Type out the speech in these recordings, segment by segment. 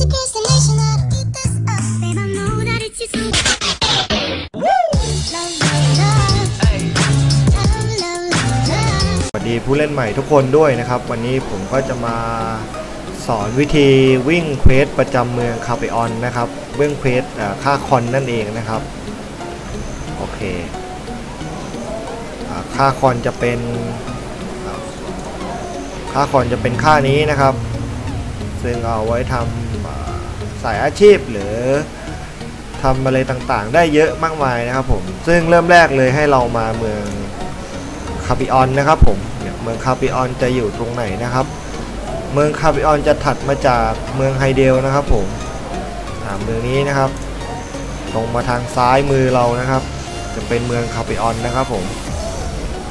สวัสดีผู้เล่นใหม่ทุกคนด้วยนะครับ วันนี้ผมก็จะมาสอนวิธีวิ่งเควสประจำเมืองคาเปออนนะครับวิ่องเควสค่าคอนนั่นเองนะครับ โอเคอค่าคอนจะเป็นค่าคอนจะเป็นค่านี้นะครับ ซึ่งเอาไว้ทำ สายอาชีพหรือทำอะไรต่างๆ ได้เยอะมากมายนะครับผม ซึ่งเริ่มแรกเลยให้เรามาเมืองคาปิออนนะครับผมเนี่ยเมืองคาปิออนจะอยู่ตรงไหนนะครับ เมืองคาปิออนจะถัดมาจากเมืองไฮเดลนะครับผมเมืองนี้นะครับ ตรงมาทางซ้ายมือเรานะครับ จะเป็นเมืองคาปิออนนะครับผม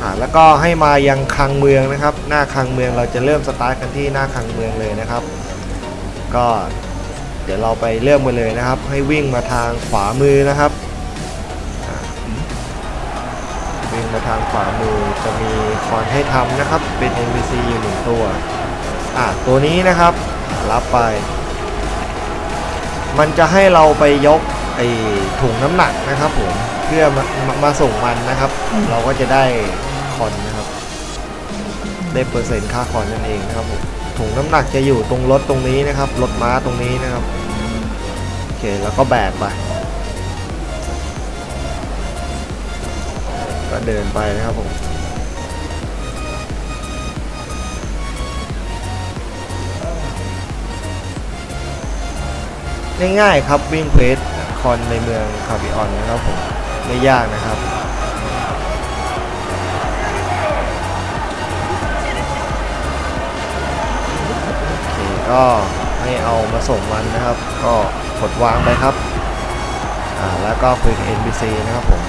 อ่าแล้วก็ให้มายังคังเมืองนะครับ หน้าคังเมืองเราจะเริ่มสตาร์ทกันที่หน้าคังเมืองเลยนะครับ ก็ ดี๋ยวเราไปเริ่มกันเลยนะครับ ให้วิ่งมาทางขวามือนะครับวิ่งมาทางขวามือจะมีคอนให้ทำนะครับ เป็น NPC อยู่หนึ่งตัวอะตัวนี้นะครับรับไป มันจะให้เราไปยกไอถุงน้ำหนักนะครับผมเพื่อมามามาส่งมันนะครับ เราก็จะได้คอนนะครับ ได้เปอร์เซ็นต์ค่าคอนนั่นเองนะครับผมถุงน้ำหนักจะอยู่ตรงรถตรงนี้นะครับรถม้าตรงนี้นะครับ เค แล้วก็แบกไป ก็เดินไปนะครับผมง่ายๆครับวิ่งเควสคอนในเมืองคาบิออนนะครับผมไม่ยากนะครับ โอเคก็ ให้เอามาส่งมันนะครับ ก็กดวางไปครับอ่าแล้วก็คุยกับ NPC นะครับผม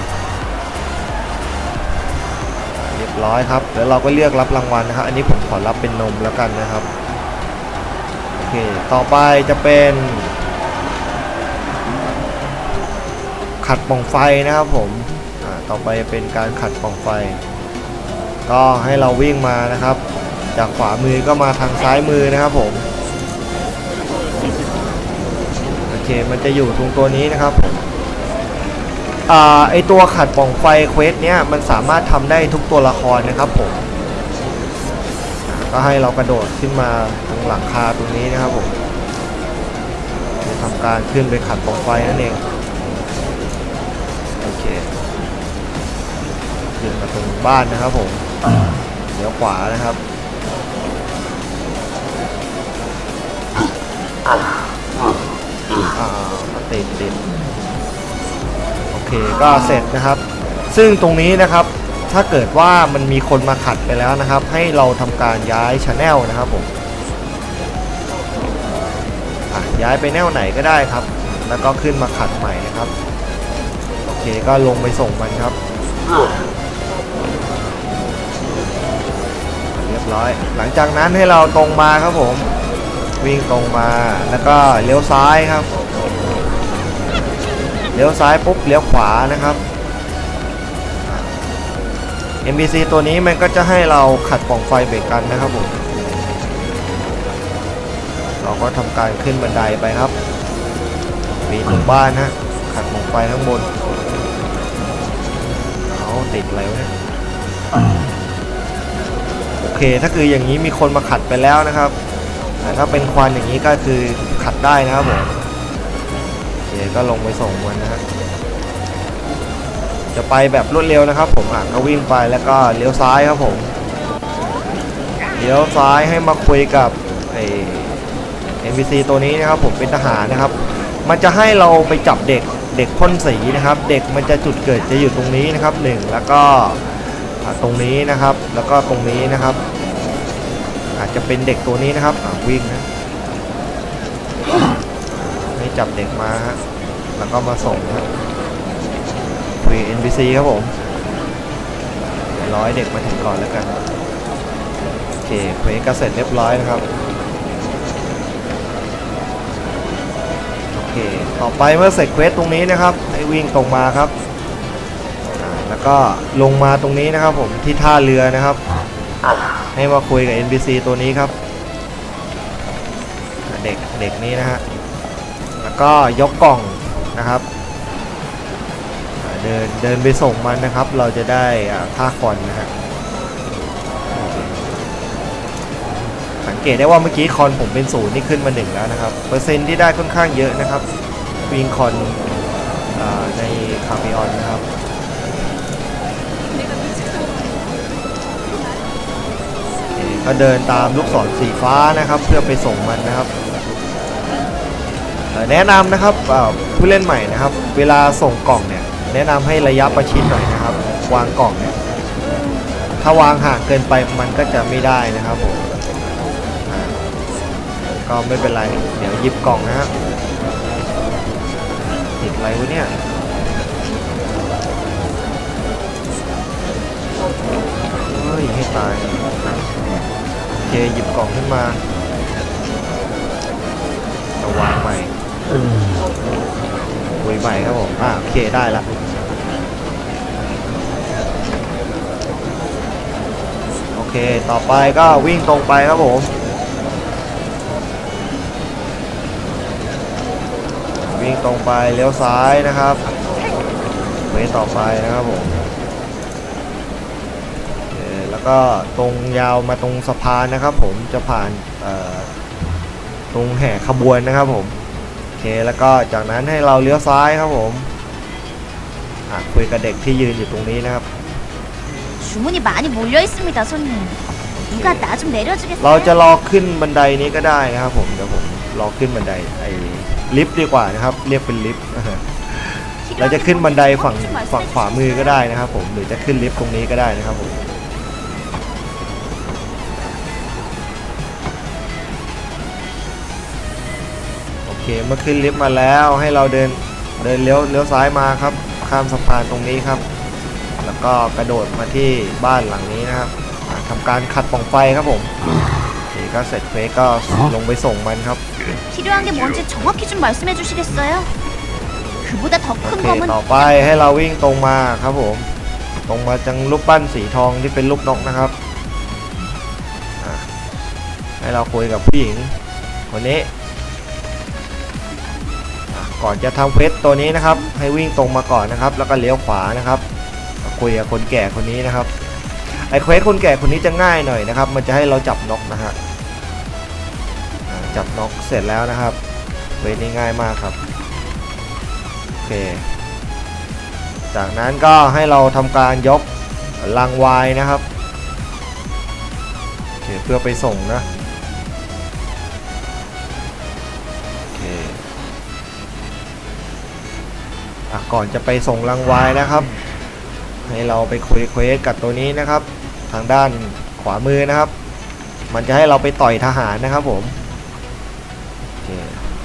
เรียบร้อยครับแล้วเราก็เลือกรับรางวัลนะครับ อันนี้ผมขอรับเป็นนมแล้วกันนะครับโอเคต่อไปจะเป็นขัดปล่องไฟนะครับผมอ่าต่อไปเป็นการขัดปล่องไฟ ก็ให้เราวิ่งมานะครับ จากขวามือก็มาทางซ้ายมือนะครับผม เคมันจะอยู่ตรงตัวนี้นะครับผมอ่าไอตัวขัดปล่องไฟเควสเนี้ยมันสามารถทำได้ทุกตัวละครนะครับผมก็ให้เรากระโดดขึ้นมาตรงหลังคาตรงนี้นะครับผมจะทำการขึ้นไปขัดปล่องไฟนั่นเองโอเคขึ้นมาตรงบ้านนะครับผมเดี๋ยวขวานะครับ อ่าติดติดโอเคก็เสร็จนะครับ ซึ่งตรงนี้นะครับถ้าเกิดว่ามันมีคนมาขัดไปแล้วนะครับ ให้เราทำการย้ายชแนลนะครับผมย้ายไปแนวไหนก็ได้ครับ แล้วก็ขึ้นมาขัดใหม่นะครับ โอเคก็ลงไปส่งมันครับ เรียบร้อย หลังจากนั้นให้เราตรงมาครับผม วิ่งตรงมาแล้วก็เลี้ยวซ้ายครับ เลี้ยวซ้ายปุ๊บเลี้ยวขวานะครับ MBC ตัวนี้มันก็จะให้เราขัดปล่องไฟเบรกกันนะครับผมเราก็ทำการขึ้นบันไดไปครับมีหมู่บ้านฮะขัดปล่องไฟข้างบนเอาติดอะไรวะเนี่ยโอเคถ้าคืออย่างนี้มีคนมาขัดไปแล้วนะครับ ถ้าเป็นควันอย่างนี้ก็คือขัดได้นะครับผมโอเคก็ลงไปส่งมันนะฮะจะไปแบบรวดเร็วนะครับ ผมอะก็วิ่งไปแล้วก็เลี้ยวซ้ายครับผมเลี้ยวซ้ายให้มาคุยกับไอ้ NPC ตัวนี้นะครับ ผมเป็นทหารนะครับ มันจะให้เราไปจับเด็กเด็กพ่นสีนะครับ เด็กมันจะจุดเกิดจะอยู่ตรงนี้นะครับหนึ่งแล้วก็ตรงนี้นะครับ แล้วก็ตรงนี้นะครับ อาจจะเป็นเด็กตัวนี้นะครับวิ่งนะให้จับเด็กมาฮะแล้วก็มาส่งฮะคุย NPC ครับผมร้อยเด็กมาถึงก่อนแล้วกันโอเคเควสก็เสร็จเรียบร้อยนะครับโอเคต่อไปเมื่อเสร็จเควสตรงนี้นะครับให้วิ่งตรงมาครับแล้วก็ลงมาตรงนี้นะครับผมที่ท่าเรือนะครับ ให้มาคุยกับ NPC ตัวนี้ครับ เด็กเด็กนี้นะฮะ แล้วก็ยกกล่องนะครับ เดินเดินไปส่งมันนะครับ เราจะได้อ่าค่าคอนนะฮะสังเกตได้ว่าเมื่อกี้คอนผมเป็นศูนย์นี่ขึ้นมาหนึ่งแล้วนะครับ เปอร์เซ็นต์ที่ได้ค่อนข้างเยอะนะครับวิงคอนอในคาเมออนนะครับ ก็เดินตามลูกศรสีฟ้านะครับ เพื่อไปส่งมันนะครับแนะนำนะครับผู้เล่นใหม่นะครับ เวลาส่งกล่องเนี่ยแนะนำให้ระยะประชิดหน่อยนะครับ วางกล่องเนี่ยถ้าวางห่างเกินไปมันก็จะไม่ได้นะครับผมก็ไม่เป็นไรเดี๋ยวยิบกล่องนะฮะติดอะไรวะเนี่ยเฮ้ยให้ตาย เคหยิบกล่องขึ้นมาเอาวางใหม่คุยใหม่ครับผมอ่าโอเคได้ละโอเคต่อไปก็วิ่งตรงไปครับผมวิ่งตรงไปเลี้ยวซ้ายนะครับเวต่อไปนะครับผม ก็ตรงยาวมาตรงสะพานนะครับ ผมจะผ่านตรงแห่ขบวนนะครับผมโอเคแล้วก็จากนั้นให้เราเลี้ยวซ้ายครับผมคุยกับเด็กที่ยืนอยู่ตรงนี้นะครับจู่ราจะรอขึ้นบันไดนี้ก็ได้นะครับผมเดี๋ยวผมรอขึ้นบันไดไอ้ลิฟต์ดีกว่านะครับ เรียกเป็นลิฟต์เราจะขึ้นบันไดฝั่งฝั่งขวามือก็ได้นะครับ ผมหรือจะขึ้นลิฟต์ตรงนี้ก็ได้นะครับผม เคเมื่อขึ้นลิฟต์มาแล้วให้เราเดินเดินเลี้ยวเลี้ยวซ้ายมาครับ ข้ามสะพานตรงนี้ครับ แล้วก็กระโดดมาที่บ้านหลังนี้นะครับอ่าทำการขัดปล่องไฟครับผมโอเคก็เสร็จเควสก็ลงไปส่งมันครับ 필요한 게 뭔지 정확히 좀 말씀해 주시겠어요? 그보다 더 โอ 큰 เค 검은 ต่อไปให้เราวิ่งตรงมาครับผม ตรงมาจังรูปปั้นสีทองที่เป็นรูปนกนะครับอ่ะให้เราคุยกับผู้หญิงคนนี้อ่ะ ก่อนจะทำเควสตัวนี้นะครับ ให้วิ่งตรงมาก่อนนะครับ แล้วก็เลี้ยวขวานะครับคุยกับคนแก่คนนี้นะครับไอเควสคนแก่คนนี้จะง่ายหน่อยนะครับ มันจะให้เราจับนกนะฮะจับนกเสร็จแล้วนะครับเวนี้ง่ายมากครับโอเค จากนั้นก็ให้เราทำการยกลังวายนะครับโอเคเพื่อไปส่งนะ อะก่อนจะไปส่งลังวายนะครับ ให้เราไปคุยเควสกับตัวนี้นะครับ ทางด้านขวามือนะครับ มันจะให้เราไปต่อยทหารนะครับผม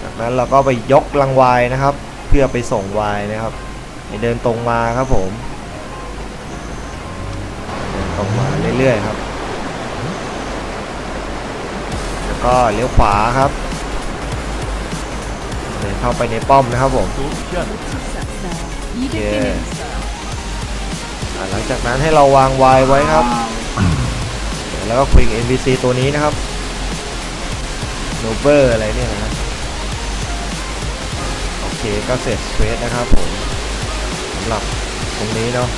จากนั้นเราก็ไปยกลังวายนะครับ เพื่อไปส่งวายนะครับให้เดินตรงมาครับผม เดินตรงมาเรื่อยๆครับ แล้วก็เลี้ยวขวาครับ เดินเข้าไปในป้อมนะครับผมโอเคอะหลังจากนั้นให้เราวางวายไว้ครับ แล้วก็คุยกับ NPC ตัวนี้นะครับโนเบอร์อะไรเนี่ยนะฮะโอเคก็เสร็จเควสนะครับผมสำหรับตรงนี้เนาะ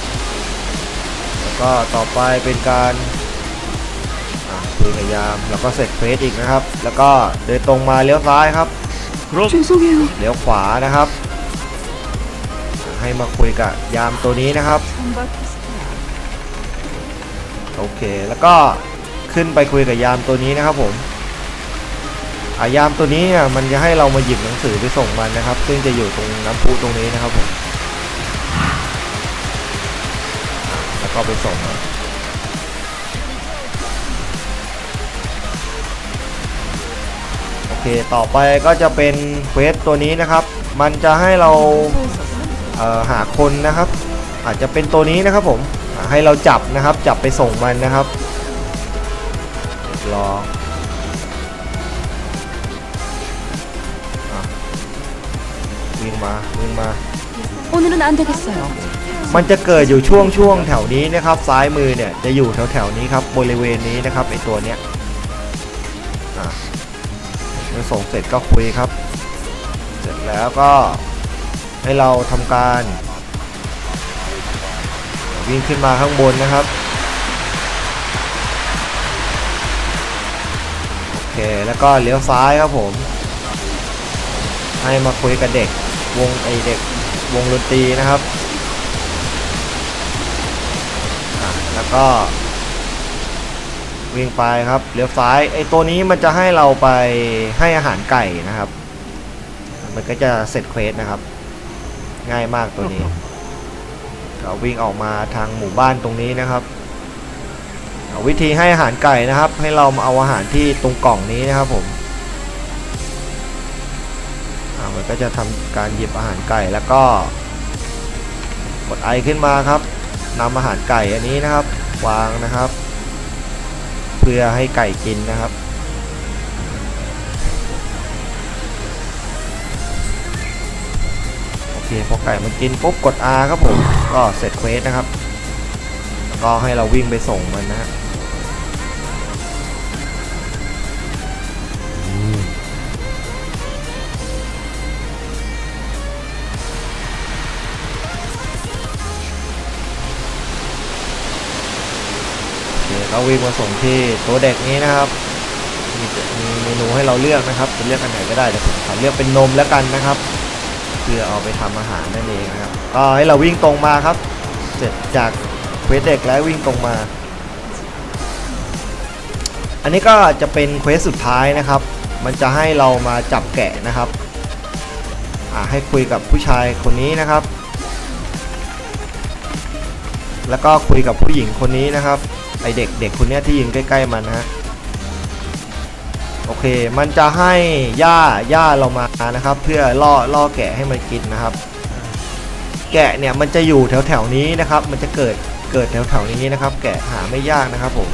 แล้วก็ต่อไปเป็นการอะคุยกับยาม แล้วก็เสร็จเควสอีกนะครับ แล้วก็เดินตรงมาเลี้ยวซ้ายครับ 죄송해요. เลี้ยวขวานะครับ ให้มาคุยกับยามตัวนี้นะครับ โอเค แล้วก็ขึ้นไปคุยกับยามตัวนี้นะครับผมอายามตัวนี้เนี่ยมันจะให้เรามาหยิบหนังสือไปส่งมันนะครับ ซึ่งจะอยู่ตรงน้ำพุตรงนี้นะครับผม แล้วก็ไปส่งมันโ อเคต่อไปก็จะเป็นเควสตัวนี้นะครับ มันจะให้เราเหาคนนะครับ อาจจะเป็นตัวนี้นะครับผมให้เราจับนะครับ จับไปส่งมันนะครับรอวิ่งมาวิ่งมามันจะเกิดอยู่ช่วงช่วงแถวนี้นะครับ ซ้ายมือเนี่ยจะอยู่แถวแถวนี้ครับบริเวณนี้นะครับไอตัวเนี้ย ส่งเสร็จก็คุยครับ เสร็จแล้วก็ให้เราทำการ วิ่งขึ้นมาข้างบนนะครับโอเคแล้วก็เลี้ยวซ้ายครับผม ให้มาคุยกับเด็กวงไอเด็กวงดนตรีนะครับอะแล้วก็ วิ่งไปครับเลี้ยวซ้ายไอตัวนี้มันจะให้เราไปให้อาหารไก่นะครับ มันก็จะเสร็จเควสนะครับ ง่ายมากตัวนี้เราวิ่งออกมาทางหมู่บ้านตรงนี้นะครับเอาวิธีให้อาหารไก่นะครับ ให้เรามาเอาอาหารที่ตรงกล่องนี้นะครับผมอ่ามันก็จะทำการหยิบอาหารไก่แล้วก็กดไอขึ้นมาครับนำอาหารไก่อันนี้นะครับ วางนะครับเพื่อให้ไก่กินนะครับ โอเคพอไก่มันกินปุ๊บกด R ครับผม ก็เสร็จเควสนะครับ แล้วก็ให้เราวิ่งไปส่งมันนะครับ เคก็วิ่งมาส่งที่ตัวเด็กนี้นะครับมีมีเมนูให้เราเลือกนะครับจะเลือกอันไหนก็ได้แต่ผมขอเลือกเป็นนมแล้วกันนะครับเพื่อเอาไปทำอาหารนั่นเองนะครับก็ให้เราวิ่งตรงมาครับ เสร็จจากเควสเด็กแล้ววิ่งตรงมา อันนี้ก็จะเป็นเควสสุดท้ายนะครับ มันจะให้เรามาจับแกะนะครับให้คุยกับผู้ชายคนนี้นะครับ แล้วก็คุยกับผู้หญิงคนนี้นะครับ ไอเด็กเด็กคนเนี้ยที่ยืนใกล้ๆมันนะฮะโอเค มันจะให้หญ้าหญ้าเรามานะครับ เพื่อล่อล่อแกะให้มันกินนะครับ แกะเนี่ยมันจะอยู่แถวแถวๆนี้นะครับ มันจะเกิดเกิดแถวแถวๆนี้นะครับ แกะหาไม่ยากนะครับผม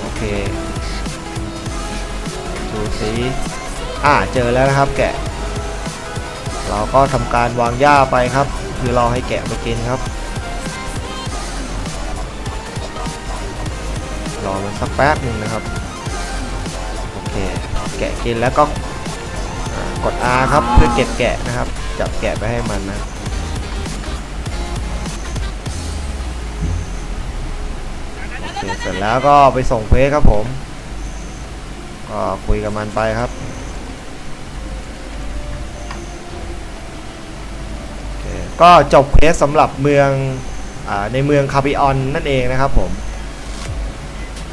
โอเคดูสิอ่าเจอแล้วนะครับ แกะ เราก็ทำการวางหญ้าไปครับ คือรอให้แกะมากินครับ มันสักแป๊บหนึ่งนะครับ โอเค แกะกินแล้วก็กด R ครับเพื่อเก็บแกะนะครับ จับแกะไปให้มันนะโอเคเสร็จแล้วก็ไปส่งเควสครับผม ก็คุยกับมันไปครับโอเคก็จบเควสสำหรับเมืองอในเมืองคาปิออนนั่นเองนะครับผม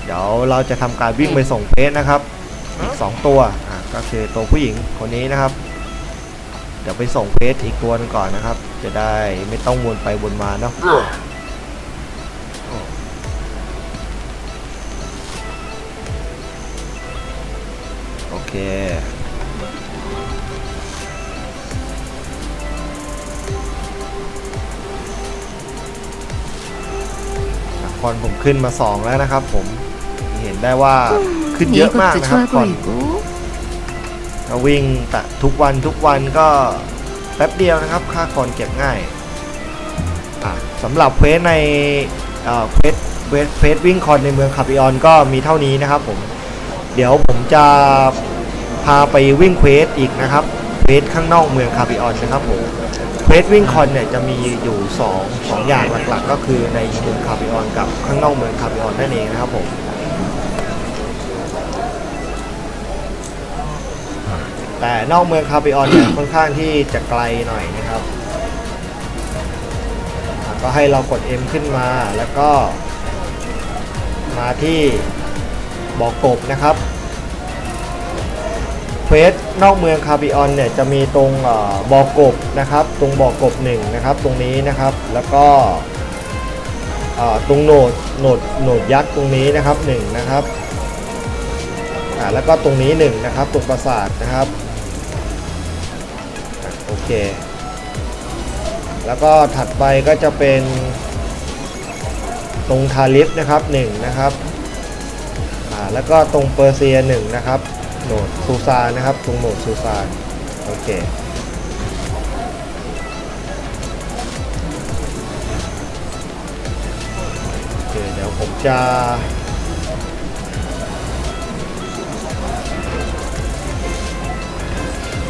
เดี๋ยวเราจะทำการวิ่งไปส่งเควสนะครับอีก2ตัวอะก็คือตัวผู้หญิงคนนี้นะครับ เดี๋ยวไปส่งเควสอีกตัวหนึงก่อนนะครับ จะได้ไม่ต้องวนไปวนมาเนาะโอเคคอนผมขึ้นมา 2 แล้วนะครับผม เห็นได้ว่าขึ้นเยอะมากนะครับผ่อนวิ่งแต่ทุกวันทุกวันก็แป๊บเดียวนะครับ ค่าคอนเก็บง่ายสำหรับเควสในเควสเควสเควสวิ่งคอนในเมืองคาบิออนก็มีเท่านี้นะครับผม เดี๋ยวผมจะพาไปวิ่งเควสอีกนะครับ เควสข้างนอกเมืองคาบิออนนะครับผม เควสวิ่งคอนเนี่ยจะมีอยู่2 2อย่างหลักๆ ก็คือในเมืองคาบิออนกับข้างนอกเมืองคาบิออนนั่นเองนะครับผม แต่นอกเมืองคาปิออนเนี่ยค่อนข้างที่จะไกลหน่อยนะครับอะก็ให้เรากด M ขึ้นมาแล้วก็ มาที่บอกกบนะครับเควสนอกเมืองคาปิออนเนี่ยจะมีตรงเออบอกกบนะครับ ตรงบอกกบหนึ่งนะครับ ตรงนี้นะครับแล้วก็เอ่อตรงโหนดโหนดโหนดยักษ์ตรงนี้นะครับหนึ่งนะครับอ่าแล้วก็ตรงนี้หนึ่งนะครับตรงปราสาทนะครับอะโอ เค แล้วก็ถัดไปก็จะเป็นตรงทาลิฟนะครับหนึ่งนะครับอ่าแล้วก็ตรงเปอร์เซียหนึ่งนะครับโหนดซูซานนะครับ ตรงโหนดซูซานโอเคโอเคเดี๋ยวผมจะ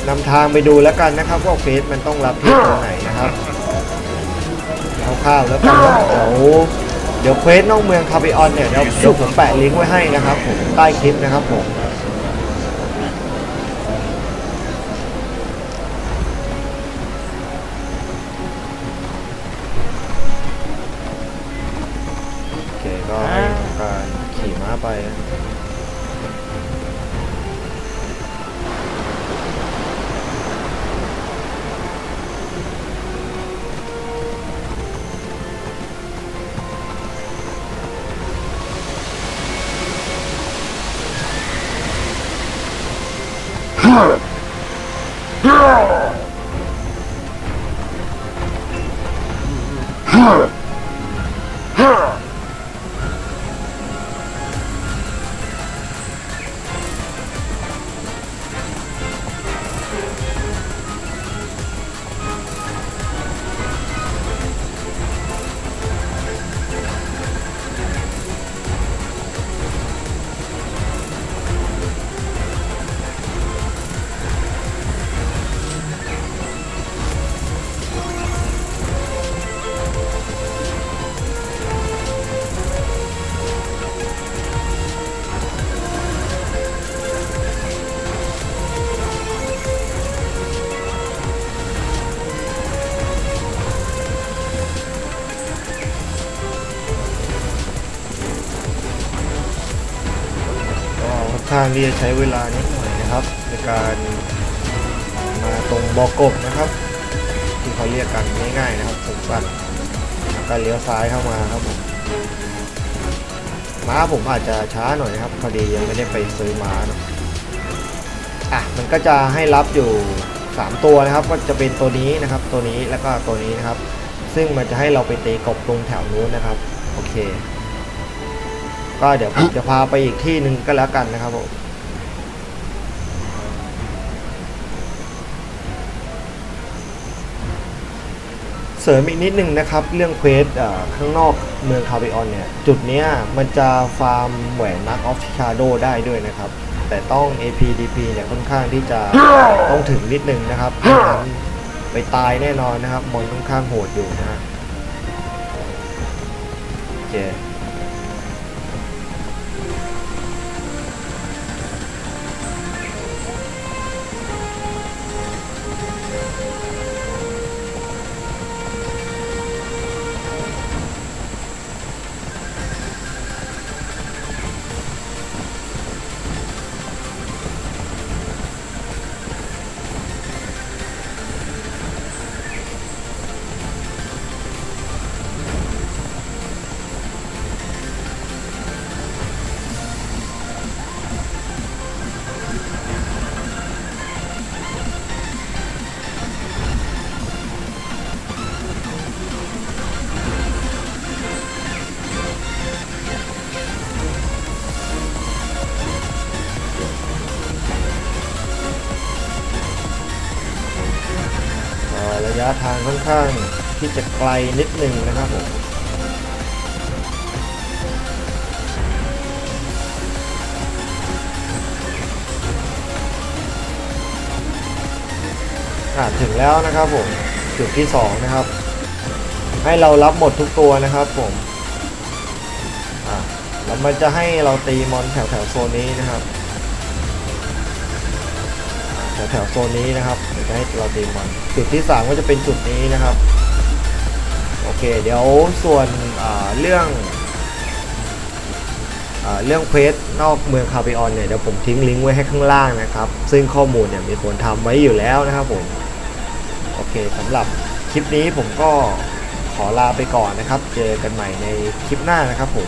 นำทางไปดูแล้วกันนะครับว่าเฟสมันต้องรับที่ตรงไหนนะครับคร่าวๆแล้วกันนะเดี๋ยวเดี๋ยวเฟสนอกเมืองคาบิออนเนี่ยเดี๋ยวผมแปะลิงก์ไว้ให้นะครับผมใต้คลิปนะครับผม ก็ ที่จะใช้เวลานิดหน่อยนะครับ ในการมาตรงบอกบนะครับ ที่เขาเรียกกันง่ายๆนะครับผมกันแล้วเลี้ยวซ้ายเข้ามาครับผมม้าผมอาจจะช้าหน่อยนะครับพอดียังไม่ได้ไปซื้อม้าเนอะอะมันก็จะให้รับอยู่ 3 ตัวนะครับ ก็จะเป็นตัวนี้นะครับ ตัวนี้แล้วก็ตัวนี้นะครับ ซึ่งมันจะให้เราไปตีกบตรงแถวนู้นนะครับ โอเค ก็เดี๋ยวผมจะพาไปอีกที่หนึ่งก็แล้วกันนะครับผม สริมอีกนิดนึงนะครับ เรื่องเควสข้างนอกเมืองคาบิออนเนี่ย จุดนี้มันจะฟาร์มแหวนมาร์กออฟชาโดได้ด้วยนะครับ แต่ต้อง APDP เนี่ยค่อนข้างที่จะต้องถึงนิดนึงนะครับไม่งั้นไปตายแน่นอนนะครับมอนค่อนข้างโหดอยู่นะฮะโอเค ไกลนิดนึงนะครับผมอ่าถึงแล้วนะครับผมจุดที่ 2 นะครับ ให้เรารับหมดทุกตัวนะครับผมอ่าแล้วมันจะให้เราตีมอนแถวแถวโซนนี้นะครับแถวแถวโซนนี้นะครับจะให้เราตีมันจุดที่ 3 ก็จะเป็นจุดนี้นะครับ โอเค เดี๋ยวส่วนเรื่องเรื่องเควสนอกเมืองคาบิออนเนี่ยเดี๋ยวผมทิ้งลิงก์ไว้ให้ข้างล่างนะครับ ซึ่งข้อมูลเนี่ยมีคนทำไว้อยู่แล้วนะครับผมโอเคสำหรับคลิปนี้ผมก็ขอลาไปก่อนนะครับ เจอกันใหม่ในคลิปหน้านะครับผม